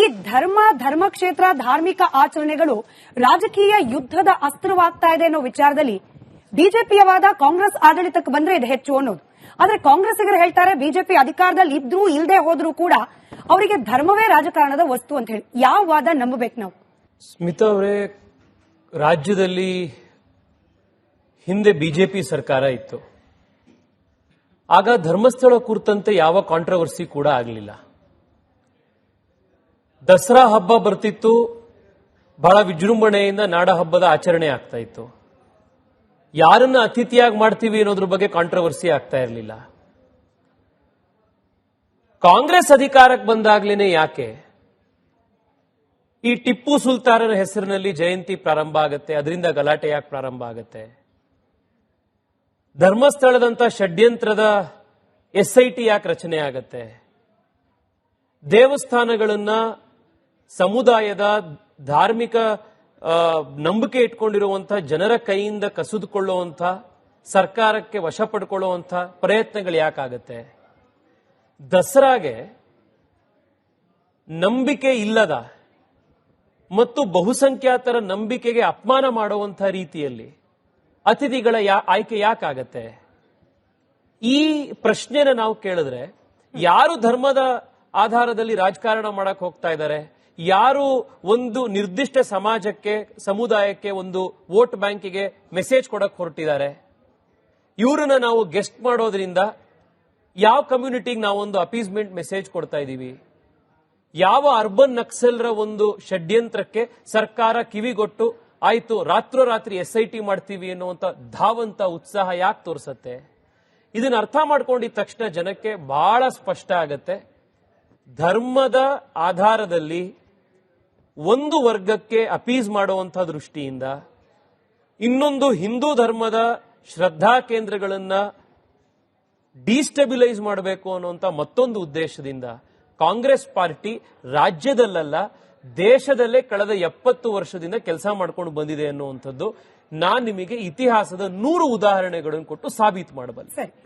ಈ ಧರ್ಮ ಧರ್ಮ ಕ್ಷೇತ್ರ ಧಾರ್ಮಿಕ ಆಚರಣೆಗಳು ರಾಜಕೀಯ ಯುದ್ಧದ ಅಸ್ತ್ರವಾಗ್ತಾ ಇದೆ ಅನ್ನೋ ವಿಚಾರದಲ್ಲಿ ಬಿಜೆಪಿಯವಾದ ಕಾಂಗ್ರೆಸ್ ಆಡಳಿತಕ್ಕೆ ಬಂದ್ರೆ ಇದು ಹೆಚ್ಚು ಅನ್ನೋದು. ಆದ್ರೆ ಕಾಂಗ್ರೆಸ್ಸಿಗರು ಹೇಳ್ತಾರೆ, ಬಿಜೆಪಿ ಅಧಿಕಾರದಲ್ಲಿ ಇದ್ರೂ ಇಲ್ಲದೆ ಹೋದ್ರೂ ಕೂಡ ಅವರಿಗೆ ಧರ್ಮವೇ ರಾಜಕಾರಣದ ವಸ್ತು ಅಂತ ಹೇಳಿ. ಯಾವ ವಾದ ನಂಬಬೇಕು ನಾವು? ಸ್ಮಿತಾ ಅವರೇ, ರಾಜ್ಯದಲ್ಲಿ ಹಿಂದೆ ಬಿಜೆಪಿ ಸರ್ಕಾರ ಇತ್ತು. ಆಗ ಧರ್ಮಸ್ಥಳ ಕುರಿತಂತೆ ಯಾವ ಕಾಂಟ್ರವರ್ಸಿ ಕೂಡ ಆಗಲಿಲ್ಲ. ದಸರಾ ಹಬ್ಬ ಬರ್ತಿತ್ತು, ಬಹಳ ವಿಜೃಂಭಣೆಯಿಂದ ನಾಡ ಹಬ್ಬದ ಆಚರಣೆ ಆಗ್ತಾ ಇತ್ತು. ಯಾರನ್ನ ಅತಿಥಿಯಾಗಿ ಮಾಡ್ತೀವಿ ಅನ್ನೋದ್ರ ಬಗ್ಗೆ ಕಾಂಟ್ರವರ್ಸಿ ಆಗ್ತಾ ಇರಲಿಲ್ಲ. ಕಾಂಗ್ರೆಸ್ ಅಧಿಕಾರಕ್ಕೆ ಬಂದಾಗ್ಲೇನೆ ಯಾಕೆ? ಈ ಟಿಪ್ಪು ಸುಲ್ತಾನನ ಹೆಸರಿನಲ್ಲಿ ಜಯಂತಿ ಪ್ರಾರಂಭ ಆಗುತ್ತೆ, ಅದರಿಂದ ಗಲಾಟೆ ಯಾಕೆ ಪ್ರಾರಂಭ ಆಗುತ್ತೆ? ಧರ್ಮಸ್ಥಳದಂತ ಷಡ್ಯಂತ್ರದ ಎಸ್ ಐ ಟಿ ಯಾಕೆ ರಚನೆ ಆಗತ್ತೆ? ದೇವಸ್ಥಾನಗಳನ್ನ ಸಮುದಾಯದ ಧಾರ್ಮಿಕ ನಂಬಿಕೆ ಇಟ್ಕೊಂಡಿರುವಂತಹ ಜನರ ಕೈಯಿಂದ ಕಸಿದುಕೊಳ್ಳುವಂಥ ಸರ್ಕಾರಕ್ಕೆ ವಶ ಪಡ್ಕೊಳ್ಳುವಂಥ ಪ್ರಯತ್ನಗಳು ಯಾಕಾಗತ್ತೆ? ದಸರಾಗೆ ನಂಬಿಕೆ ಇಲ್ಲದ ಮತ್ತು ಬಹುಸಂಖ್ಯಾತರ ನಂಬಿಕೆಗೆ ಅಪಮಾನ ಮಾಡುವಂತಹ ರೀತಿಯಲ್ಲಿ ಅತಿಥಿಗಳ ಯಾ- ಆಯ್ಕೆ ಯಾಕಾಗತ್ತೆ? ಈ ಪ್ರಶ್ನೆನ ನಾವು ಕೇಳಿದ್ರೆ ಯಾರು ಧರ್ಮದ ಆಧಾರದಲ್ಲಿ ರಾಜಕಾರಣ ಮಾಡಕ್ ಹೋಗ್ತಾ ಇದ್ದಾರೆ? ಯಾರು ಒಂದು ನಿರ್ದಿಷ್ಟ ಸಮಾಜಕ್ಕೆ, ಸಮುದಾಯಕ್ಕೆ ಒಂದು ವೋಟ್ ಬ್ಯಾಂಕಿಗೆ ಮೆಸೇಜ್ ಕೊಡಕ್ ಹೊರಟಿದ್ದಾರೆ? ಇವರನ್ನ ನಾವು ಗೆಸ್ಟ್ ಮಾಡೋದ್ರಿಂದ ಯಾವ ಕಮ್ಯುನಿಟಿಗೆ ನಾವೊಂದು ಅಪೀಸ್ಮೆಂಟ್ ಮೆಸೇಜ್ ಕೊಡ್ತಾ ಇದ್ದೀವಿ ಯಾವ ಅರ್ಬನ್ ನಕ್ಸಲ್ರ ಒಂದು ಷಡ್ಯಂತ್ರಕ್ಕೆ ಸರ್ಕಾರ ಕಿವಿಗೊಟ್ಟು, ಆಯ್ತು, ರಾತ್ರೋರಾತ್ರಿ ಎಸ್ ಐ ಟಿ ಮಾಡ್ತೀವಿ ಅನ್ನುವಂತ ಧಾವಂತ ಉತ್ಸಾಹ ಯಾಕೆ ತೋರಿಸತ್ತೆ? ಇದನ್ನ ಅರ್ಥ ಮಾಡ್ಕೊಂಡಿದ ತಕ್ಷಣ ಜನಕ್ಕೆ ಬಹಳ ಸ್ಪಷ್ಟ ಆಗತ್ತೆ. ಧರ್ಮದ ಆಧಾರದಲ್ಲಿ ಒಂದು ವರ್ಗಕ್ಕೆ ಅಪೀಸ್ ಮಾಡುವಂಥ ದೃಷ್ಟಿಯಿಂದ ಇನ್ನೊಂದು ಹಿಂದೂ ಧರ್ಮದ ಶ್ರದ್ಧಾ ಕೇಂದ್ರಗಳನ್ನು ಡಿಸ್ಟೆಬಿಲೈಸ್ ಮಾಡಬೇಕು ಅನ್ನುವಂಥ ಮತ್ತೊಂದು ಉದ್ದೇಶದಿಂದ ಕಾಂಗ್ರೆಸ್ ಪಾರ್ಟಿ ರಾಜ್ಯದಲ್ಲಲ್ಲ, ದೇಶದಲ್ಲೇ ಕಳೆದ ಎಪ್ಪತ್ತು ವರ್ಷದಿಂದ ಕೆಲಸ ಮಾಡ್ಕೊಂಡು ಬಂದಿದೆ ಅನ್ನುವಂಥದ್ದು ನಾನು ನಿಮಗೆ ಇತಿಹಾಸದ ನೂರು ಉದಾಹರಣೆಗಳನ್ನು ಕೊಟ್ಟು ಸಾಬೀತು ಮಾಡಬಲ್ಲೆ.